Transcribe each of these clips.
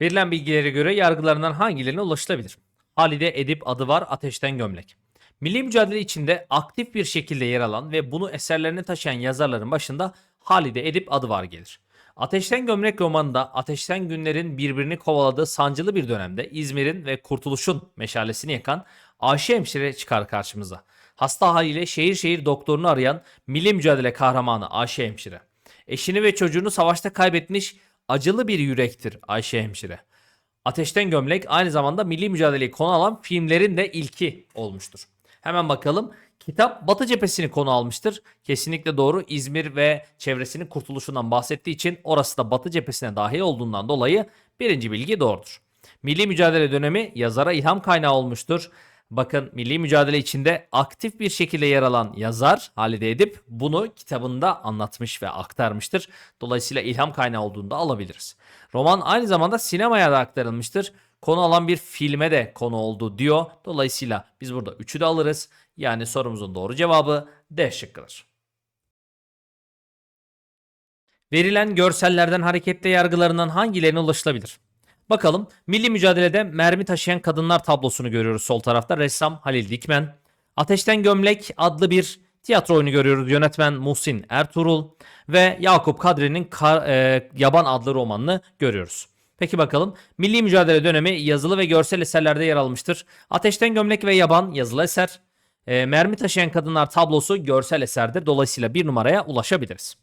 Verilen bilgilere göre yargılarından hangilerine ulaşılabilir? Halide Edip adı var Ateşten Gömlek. Milli mücadele içinde aktif bir şekilde yer alan ve bunu eserlerine taşıyan yazarların başında Halide Edip adı var gelir. Ateşten Gömlek romanında ateşten günlerin birbirini kovaladığı sancılı bir dönemde İzmir'in ve Kurtuluş'un meşalesini yakan Ayşe Hemşire çıkar karşımıza. Hasta haliyle şehir şehir doktorunu arayan milli mücadele kahramanı Ayşe Hemşire. Eşini ve çocuğunu savaşta kaybetmiş acılı bir yürektir Ayşe Hemşire. Ateşten Gömlek aynı zamanda milli mücadeleyi konu alan filmlerin de ilki olmuştur. Hemen bakalım. Kitap Batı cephesini konu almıştır. Kesinlikle doğru. İzmir ve çevresinin kurtuluşundan bahsettiği için orası da Batı cephesine dahil olduğundan dolayı birinci bilgi doğrudur. Milli mücadele dönemi yazara ilham kaynağı olmuştur. Bakın milli mücadele içinde aktif bir şekilde yer alan yazar Halide Edip bunu kitabında anlatmış ve aktarmıştır. Dolayısıyla ilham kaynağı olduğunu da alabiliriz. Roman aynı zamanda sinemaya da aktarılmıştır. Konu alan bir filme de konu oldu diyor. Dolayısıyla biz burada 3'ü de alırız. Yani sorumuzun doğru cevabı D şıkkıdır. Verilen görsellerden hareketle yargılarından hangilerine ulaşılabilir? Bakalım milli mücadelede mermi taşıyan kadınlar tablosunu görüyoruz sol tarafta. Ressam Halil Dikmen. Ateşten Gömlek adlı bir tiyatro oyunu görüyoruz. Yönetmen Muhsin Ertuğrul ve Yakup Kadri'nin Kar- e, Yaban adlı romanını görüyoruz. Peki bakalım. Milli mücadele dönemi yazılı ve görsel eserlerde yer almıştır. Ateşten Gömlek ve Yaban yazılı eser. E, mermi taşıyan kadınlar tablosu görsel eserdir. Dolayısıyla bir numaraya ulaşabiliriz.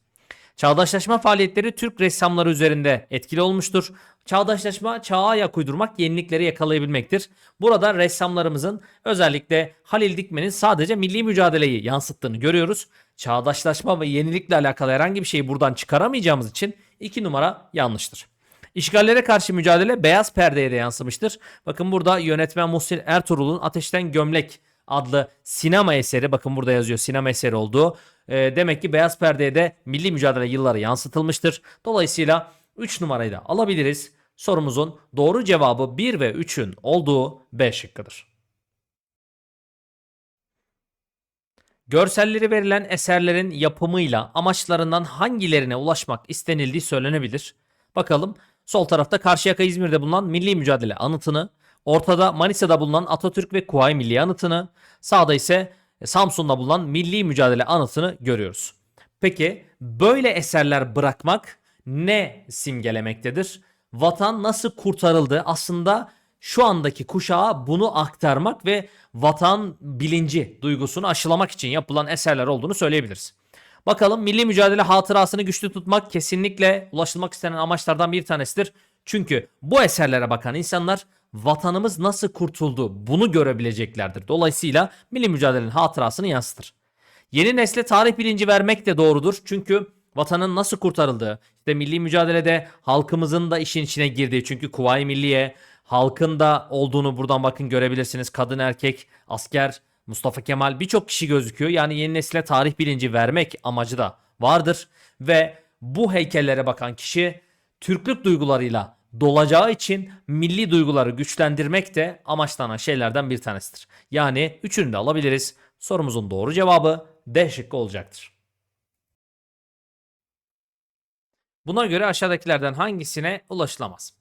Çağdaşlaşma faaliyetleri Türk ressamları üzerinde etkili olmuştur. Çağdaşlaşma çağa ayak uydurmak, yenilikleri yakalayabilmektir. Burada ressamlarımızın özellikle Halil Dikmen'in sadece milli mücadeleyi yansıttığını görüyoruz. Çağdaşlaşma ve yenilikle alakalı herhangi bir şeyi buradan çıkaramayacağımız için 2 numara yanlıştır. İşgallere karşı mücadele beyaz perdeye de yansımıştır. Bakın burada yönetmen Muhsin Ertuğrul'un Ateşten Gömlek adlı sinema eseri bakın burada yazıyor sinema eseri olduğu. Ee, demek ki beyaz perdeye de milli mücadele yılları yansıtılmıştır. Dolayısıyla 3 numarayı da alabiliriz. Sorumuzun doğru cevabı 1 ve 3'ün olduğu B şıkkıdır. Görselleri verilen eserlerin yapımıyla amaçlarından hangilerine ulaşmak istenildiği söylenebilir. Bakalım sol tarafta Karşıyaka İzmir'de bulunan Milli Mücadele anıtını, ortada Manisa'da bulunan Atatürk ve Kuvayi Milliye anıtını, sağda ise Samsun'da bulunan Milli Mücadele anıtını görüyoruz. Peki böyle eserler bırakmak ne simgelemektedir? Vatan nasıl kurtarıldı? Aslında şu andaki kuşağa bunu aktarmak ve vatan bilinci duygusunu aşılamak için yapılan eserler olduğunu söyleyebiliriz. Bakalım milli mücadele hatırasını güçlü tutmak kesinlikle ulaşılmak istenen amaçlardan bir tanesidir. Çünkü bu eserlere bakan insanlar vatanımız nasıl kurtuldu bunu görebileceklerdir. Dolayısıyla milli mücadelenin hatırasını yansıtır. Yeni nesle tarih bilinci vermek de doğrudur. Çünkü vatanın nasıl kurtarıldığı, işte milli mücadelede halkımızın da işin içine girdiği çünkü Kuvayi Milliye halkın da olduğunu buradan bakın görebilirsiniz. Kadın erkek, asker, Mustafa Kemal birçok kişi gözüküyor. Yani yeni nesile tarih bilinci vermek amacı da vardır. Ve bu heykellere bakan kişi Türklük duygularıyla dolacağı için milli duyguları güçlendirmek de amaçlanan şeylerden bir tanesidir. Yani üçünü de alabiliriz. Sorumuzun doğru cevabı D şıkkı olacaktır. Buna göre aşağıdakilerden hangisine ulaşılamaz?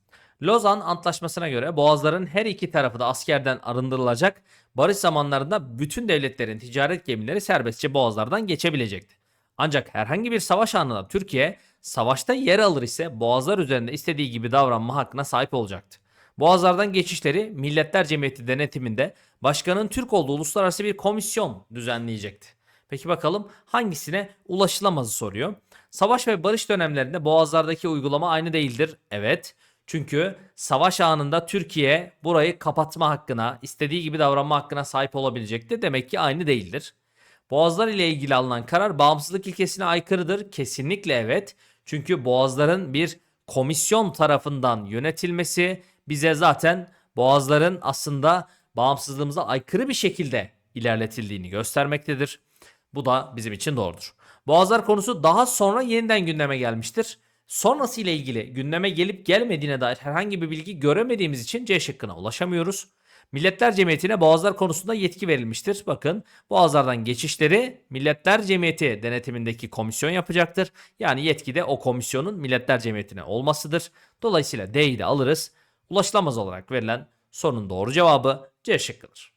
Lozan Antlaşması'na göre boğazların her iki tarafı da askerden arındırılacak, barış zamanlarında bütün devletlerin ticaret gemileri serbestçe boğazlardan geçebilecekti. Ancak herhangi bir savaş anında Türkiye savaşta yer alır ise boğazlar üzerinde istediği gibi davranma hakkına sahip olacaktı. Boğazlardan geçişleri Milletler Cemiyeti denetiminde başkanın Türk olduğu uluslararası bir komisyon düzenleyecekti. Peki bakalım hangisine ulaşılamazı soruyor. Savaş ve barış dönemlerinde boğazlardaki uygulama aynı değildir. Evet. Çünkü savaş anında Türkiye burayı kapatma hakkına, istediği gibi davranma hakkına sahip olabilecekti. Demek ki aynı değildir. Boğazlar ile ilgili alınan karar bağımsızlık ilkesine aykırıdır. Kesinlikle evet. Çünkü boğazların bir komisyon tarafından yönetilmesi bize zaten boğazların aslında bağımsızlığımıza aykırı bir şekilde ilerletildiğini göstermektedir. Bu da bizim için doğrudur. Boğazlar konusu daha sonra yeniden gündeme gelmiştir. Sonrası ile ilgili gündeme gelip gelmediğine dair herhangi bir bilgi göremediğimiz için C şıkkına ulaşamıyoruz. Milletler Cemiyeti'ne boğazlar konusunda yetki verilmiştir. Bakın boğazlardan geçişleri Milletler Cemiyeti denetimindeki komisyon yapacaktır. Yani yetki de o komisyonun Milletler Cemiyeti'ne olmasıdır. Dolayısıyla D'yi de alırız. ulaşılamaz olarak verilen sorunun doğru cevabı C şıkkıdır.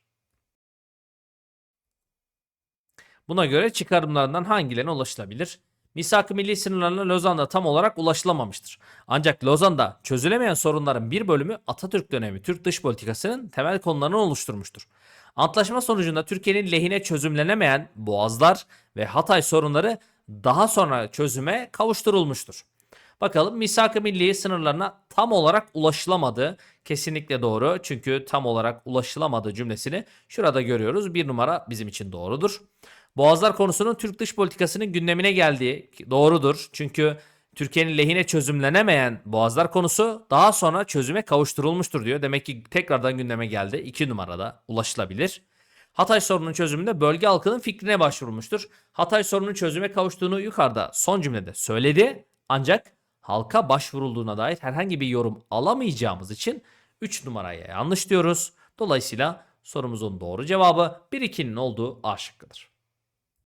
Buna göre çıkarımlarından hangilerine ulaşılabilir? Misak-ı milli sınırlarına Lozan'da tam olarak ulaşılamamıştır. Ancak Lozan'da çözülemeyen sorunların bir bölümü Atatürk dönemi Türk dış politikasının temel konularını oluşturmuştur. Antlaşma sonucunda Türkiye'nin lehine çözümlenemeyen Boğazlar ve Hatay sorunları daha sonra çözüme kavuşturulmuştur. Bakalım misak-ı milli sınırlarına tam olarak ulaşılamadı. Kesinlikle doğru. Çünkü tam olarak ulaşılamadı cümlesini şurada görüyoruz. Bir numara bizim için doğrudur. Boğazlar konusunun Türk dış politikasının gündemine geldiği doğrudur. Çünkü Türkiye'nin lehine çözümlenemeyen Boğazlar konusu daha sonra çözüme kavuşturulmuştur diyor. Demek ki tekrardan gündeme geldi. 2 numarada ulaşılabilir. Hatay sorunun çözümünde bölge halkının fikrine başvurulmuştur. Hatay sorunun çözüme kavuştuğunu yukarıda son cümlede söyledi. Ancak halka başvurulduğuna dair herhangi bir yorum alamayacağımız için 3 numaraya yanlış diyoruz. Dolayısıyla sorumuzun doğru cevabı 1-2'nin olduğu A.